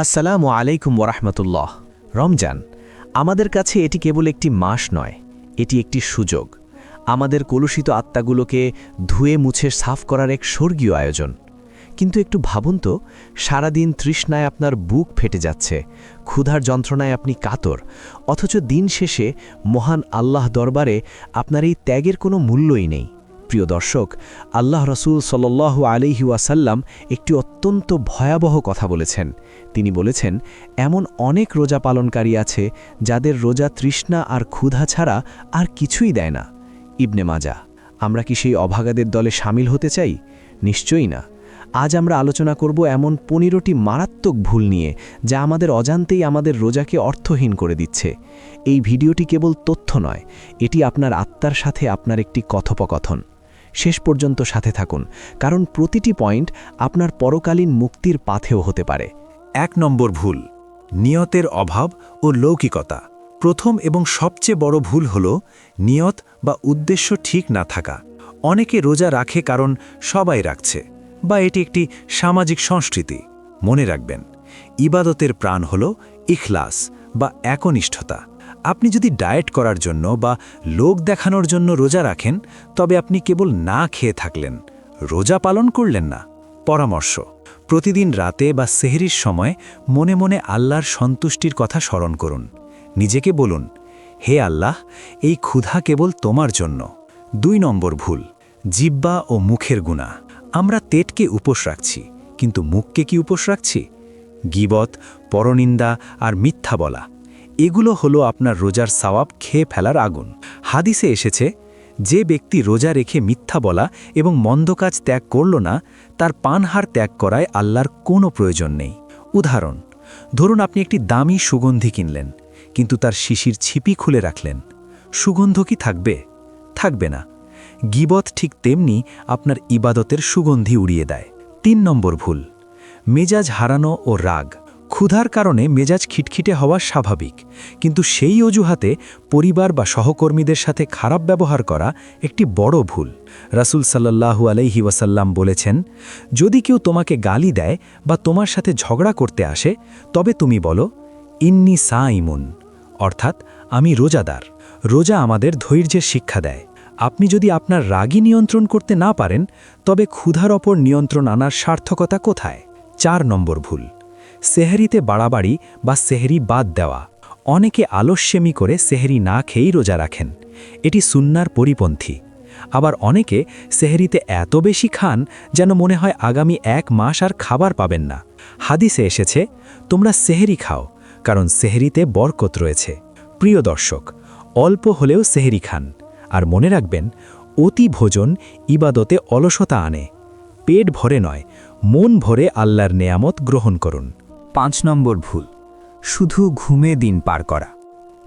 আসসালামু আলাইকুম ওরহমতুল্লাহ রমজান, আমাদের কাছে এটি কেবল একটি মাস নয়, এটি একটি সুযোগ। আমাদের কলুষিত আত্মাগুলোকে ধুয়ে মুছে সাফ করার এক স্বর্গীয় আয়োজন। কিন্তু একটু ভাবুন তো, সারাদিন তৃষ্ণায় আপনার বুক ফেটে যাচ্ছে, ক্ষুধার যন্ত্রণায় আপনি কাতর, অথচ দিন শেষে মহান আল্লাহ দরবারে আপনার এই ত্যাগের কোনো মূল্যই নেই। প্রিয় দর্শক, আল্লাহ রসুল সাল্লাহ আলিহি ওয়াসাল্লাম একটি অত্যন্ত ভয়াবহ কথা বলেছেন। তিনি বলেছেন, এমন অনেক রোজা পালনকারী আছে যাদের রোজা তৃষ্ণা আর ক্ষুধা ছাড়া আর কিছুই দেয় না। ইবনে মাজা, আমরা কি সেই অভাগাদের দলে সামিল হতে চাই? নিশ্চয়ই না। আজ আমরা আলোচনা করব এমন পনেরোটি মারাত্মক ভুল নিয়ে যা আমাদের অজান্তেই আমাদের রোজাকে অর্থহীন করে দিচ্ছে। এই ভিডিওটি কেবল তথ্য নয়, এটি আপনার আত্মার সাথে আপনার একটি কথোপকথন। শেষ পর্যন্ত সাথে থাকুন, কারণ প্রতিটি পয়েন্ট আপনার পরকালীন মুক্তির পাথেও হতে পারে। এক নম্বর ভুল, নিয়তের অভাব ও লৌকিকতা। প্রথম এবং সবচেয়ে বড় ভুল হল নিয়ত বা উদ্দেশ্য ঠিক না থাকা। অনেকে রোজা রাখে কারণ সবাই রাখছে, বা এটি একটি সামাজিক সংস্কৃতি। মনে রাখবেন, ইবাদতের প্রাণ হল ইখলাস বা একনিষ্ঠতা। আপনি যদি ডায়েট করার জন্য বা লোক দেখানোর জন্য রোজা রাখেন, তবে আপনি কেবল না খেয়ে থাকলেন, রোজা পালন করলেন না। পরামর্শ, প্রতিদিন রাতে বা সেহরির সময় মনে মনে আল্লাহর সন্তুষ্টির কথা স্মরণ করুন। নিজেকে বলুন, হে আল্লাহ, এই ক্ষুধা কেবল তোমার জন্য। দুই নম্বর ভুল, জিব্বা ও মুখের গুণা আমরা তেটকে উপোস রাখছি, কিন্তু মুখকে কি উপোস রাখছি? গিবত, পরনিন্দা আর মিথ্যা বলা। এগুলো হলো আপনার রোজার সাওয়াব খেয়ে ফেলার আগুন। হাদিসে এসেছে, যে ব্যক্তি রোজা রেখে মিথ্যা বলা এবং মন্দ কাজ ত্যাগ করল না, তার পানহার ত্যাগ করায় আল্লাহর কোনো প্রয়োজন নেই। উদাহরণ, ধরুন আপনি একটি দামি সুগন্ধি কিনলেন, কিন্তু তার শিশির ছিপি খুলে রাখলেন। সুগন্ধ কি থাকবে? থাকবে না। গিবত ঠিক তেমনি আপনার ইবাদতের সুগন্ধি উড়িয়ে দেয়। তিন নম্বর ভুল, মেজাজ হারানো ও রাগ। ক্ষুধার কারণে মেজাজ খিটখিটে হওয়া স্বাভাবিক, কিন্তু সেই অজুহাতে পরিবার বা সহকর্মীদের সাথে খারাপ ব্যবহার করা একটি বড় ভুল। রাসুল সাল্লাহু আলাইহি ওয়াসাল্লাম বলেছেন, যদি কেউ তোমাকে গালি দেয় বা তোমার সাথে ঝগড়া করতে আসে, তবে তুমি বলো, ইন্নি সা ইমুন অর্থাৎ, আমি রোজাদার, রোজা আমাদের ধৈর্যের শিক্ষা দেয়। আপনি যদি আপনার রাগই নিয়ন্ত্রণ করতে না পারেন, তবে ক্ষুধার ওপর নিয়ন্ত্রণ আনার সার্থকতা কোথায় চার নম্বর ভুল। সেহরিতে বাড়াবাড়ি বা সেহরি বাদ দেওয়া। অনেকে আলস্যেমি করে সেহরি না খেয়েই রোজা রাখেন। এটি সুন্নার পরিপন্থী। আবার অনেকে সেহরিতে এত বেশি খান যেন মনে হয় আগামী এক মাস আর খাবার পাবেন না। হাদিসে এসেছে, তোমরা সেহরি খাও, কারণ সেহরিতে বরকত রয়েছে। প্রিয় দর্শক, অল্প হলেও সেহরি খান। আর মনে রাখবেন, অতি ভোজন ইবাদতে অলসতা আনে। পেট ভরে নয়, মন ভরে আল্লাহর নেয়ামত গ্রহণ করুন। পাঁচ নম্বর ভুল। শুধু ঘুমে দিন পার করা।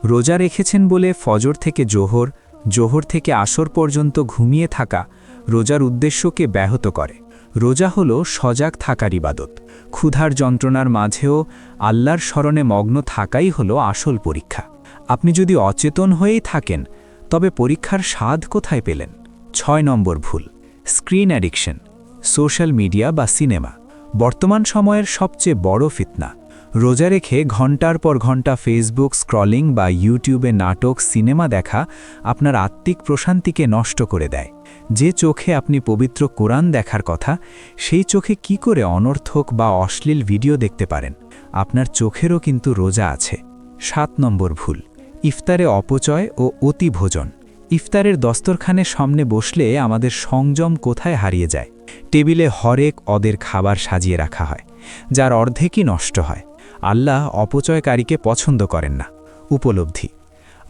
রোজা রেখেছেন বলে ফজর থেকে জোহর জোহর থেকে আসর পর্যন্ত ঘুমিয়ে থাকা রোজার উদ্দেশ্যকে ব্যাহত করে। রোজা হল সজাগ থাকার ইবাদত। ক্ষুধার যন্ত্রণার মাঝেও আল্লাহর স্মরণে মগ্ন থাকাই হল আসল পরীক্ষা। আপনি যদি অচেতন হয়েই থাকেন, তবে পরীক্ষার স্বাদ কোথায় পেলেন? ছয় নম্বর ভুল, স্ক্রিন অ্যাডিকশন, সোশ্যাল মিডিয়া বা সিনেমা। বর্তমান সময়ের সবচেয়ে বড় ফিতনা। রোজা রেখে ঘণ্টার পর ঘণ্টা ফেসবুক স্ক্রলিং বা ইউটিউবে নাটক সিনেমা দেখা আপনার আত্মিক প্রশান্তিকে নষ্ট করে দেয়। যে চোখে আপনি পবিত্র কোরআন দেখার কথা, সেই চোখে কি করে অনর্থক বা অশ্লীল ভিডিও দেখতে পারেন? আপনার চোখেরও কিন্তু রোজা আছে। সাত নম্বর ভুল, ইফতারে অপচয় ও অতি ভোজন ইফতারের দস্তরখানের সামনে বসলে আমাদের সংযম কোথায় হারিয়ে যায়? টেবিলে হরেক অদের খাবার সাজিয়ে রাখা হয়, যার অর্ধেকই নষ্ট হয়। আল্লাহ অপচয়কারীকে পছন্দ করেন না। উপলব্ধি,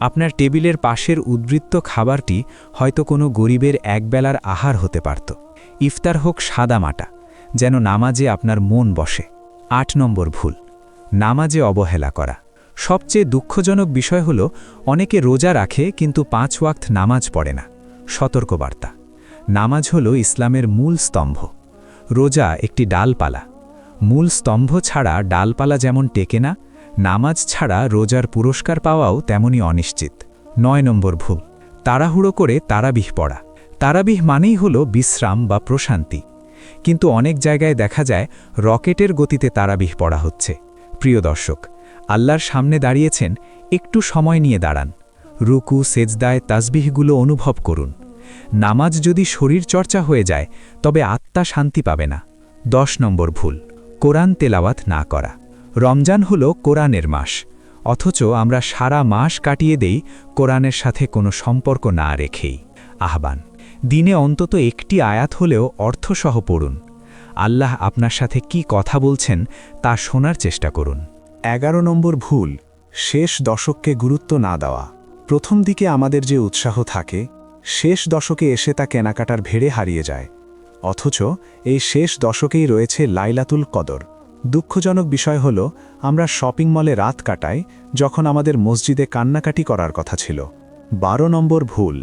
আপনার টেবিলের পাশের উদ্বৃত্ত খাবারটি হয়তো কোনো গরিবের একবেলার আহার হতে পারত। ইফতার হোক সাদা মাটা, যেন নামাজে আপনার মন বসে। আট নম্বর ভুল, নামাজে অবহেলা করা। সবচেয়ে দুঃখজনক বিষয় হল, অনেকে রোজা রাখে কিন্তু পাঁচ ওয়াক্ত নামাজ পড়ে না। সতর্কবার্তা নামাজ হল ইসলামের মূল স্তম্ভ। রোজা একটি ডালপালা। মূল স্তম্ভ ছাড়া ডালপালা যেমন টেকে না, নামাজ ছাড়া রোজার পুরস্কার পাওয়াও তেমনই অনিশ্চিত। নয় নম্বর ভুল, তাড়াহুড়ো করে তারাবিহ পড়া। তারাবিহ মানেই হল বিশ্রাম বা প্রশান্তি। কিন্তু অনেক জায়গায় দেখা যায়, রকেটের গতিতে তারাবিহ পড়া হচ্ছে। প্রিয় দর্শক, আল্লাহর সামনে দাঁড়িয়েছেন, একটু সময় নিয়ে দাঁড়ান। রুকু, সেজদায়, তাসবিহগুলো অনুভব করুন। নামাজ যদি শরীর চর্চা হয়ে যায়, তবে আত্মা শান্তি পাবে না। দশ নম্বর ভুল, কোরআন তেলাওয়াত না করা। রমজান হল কোরআনের মাস, অথচ আমরা সারা মাস কাটিয়ে দেই কোরআনের সাথে কোনো সম্পর্ক না রেখেই। আহ্বান, দিনে অন্তত একটি আয়াত হলেও অর্থসহ পড়ুন। আল্লাহ আপনার সাথে কি কথা বলছেন তা শোনার চেষ্টা করুন। এগারো নম্বর ভুল, শেষ দশককে গুরুত্ব না দেওয়া। প্রথম দিকে আমাদের যে উৎসাহ থাকে শেষ দশকে এসে তা কেনাকাটার ভেড়ে হারিয়ে যায়। অথচ এই শেষ দশকেই রয়েছে লাইলাতুল কদর। দুঃখজনক বিষয় হল, আমরা শপিং মলে রাত কাটাই যখন আমাদের মসজিদে কান্নাকাটি করার কথা ছিল। বারো নম্বর ভুল,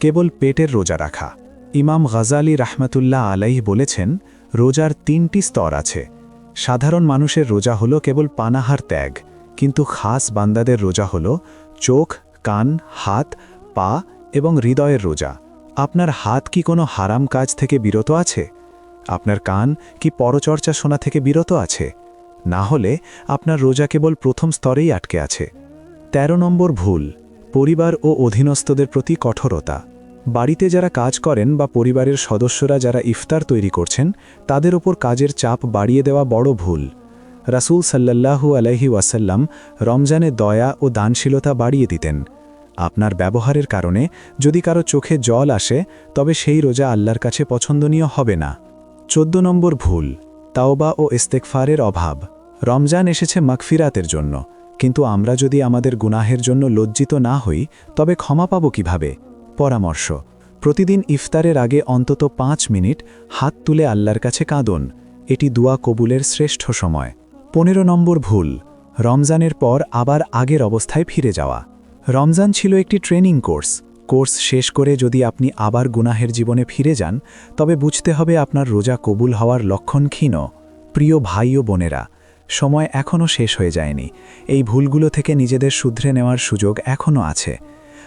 কেবল পেটের রোজা রাখা। ইমাম গজালি রাহমাতুল্লাহ আলাইহ বলেছেন, রোজার তিনটি স্তর আছে। সাধারণ মানুষের রোজা হলো কেবল পানাহার ত্যাগ, কিন্তু খাস বান্দাদের রোজা হলো চোখ, কান, হাত, পা এবং হৃদয়ের রোজা। আপনার হাত কি কোনো হারাম কাজ থেকে বিরত আছে? আপনার কান কি পরচর্চা শোনা থেকে বিরত আছে? না হলে আপনার রোজা কেবল প্রথম স্তরেই আটকে আছে। ১৩ নম্বর ভুল, পরিবার ও অধীনস্থদের প্রতি কঠোরতা। বাড়িতে যারা কাজ করেন বা পরিবারের সদস্যরা যারা ইফতার তৈরি করছেন, তাদের ওপর কাজের চাপ বাড়িয়ে দেওয়া বড় ভুল। রাসূল সাল্লাল্লাহু আলাইহি ওয়াসাল্লাম রমজানে দয়া ও দানশীলতা বাড়িয়ে দিতেন। আপনার ব্যবহারের কারণে যদি কারও চোখে জল আসে, তবে সেই রোজা আল্লাহর কাছে পছন্দনীয় হবে না। চোদ্দ নম্বর ভুল, তাওবা ও ইস্তেকফারের অভাব। রমজান এসেছে মাগফিরাতের জন্য, কিন্তু আমরা যদি আমাদের গুনাহের জন্য লজ্জিত না হই, তবে ক্ষমা পাব কীভাবে? পরামর্শ, প্রতিদিন ইফতারের আগে অন্তত পাঁচ মিনিট হাত তুলে আল্লাহর কাছে কাঁদন, এটি দুয়া কবুলের শ্রেষ্ঠ সময়। পনেরো নম্বর ভুল, রমজানের পর আবার আগের অবস্থায় ফিরে যাওয়া। রমজান ছিল একটি ট্রেনিং কোর্স। কোর্স শেষ করে যদি আপনি আবার গুনাহের জীবনে ফিরে যান, তবে বুঝতে হবে আপনার রোজা কবুল হওয়ার লক্ষণ ক্ষীণ। প্রিয় ভাই ও বোনেরা, সময় এখনও শেষ হয়ে যায়নি। এই ভুলগুলো থেকে নিজেদের শুধরে নেওয়ার সুযোগ এখনও আছে।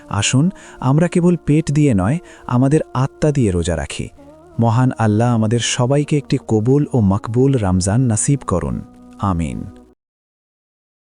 আসুন, আমরা কেবল পেট দিয়ে নয়, আমাদের আত্মা দিয়ে রোজা রাখি। মহান আল্লাহ আমাদের সবাইকে একটি কবুল ও মকবুল রমজান নাসিব করুন। আমিন।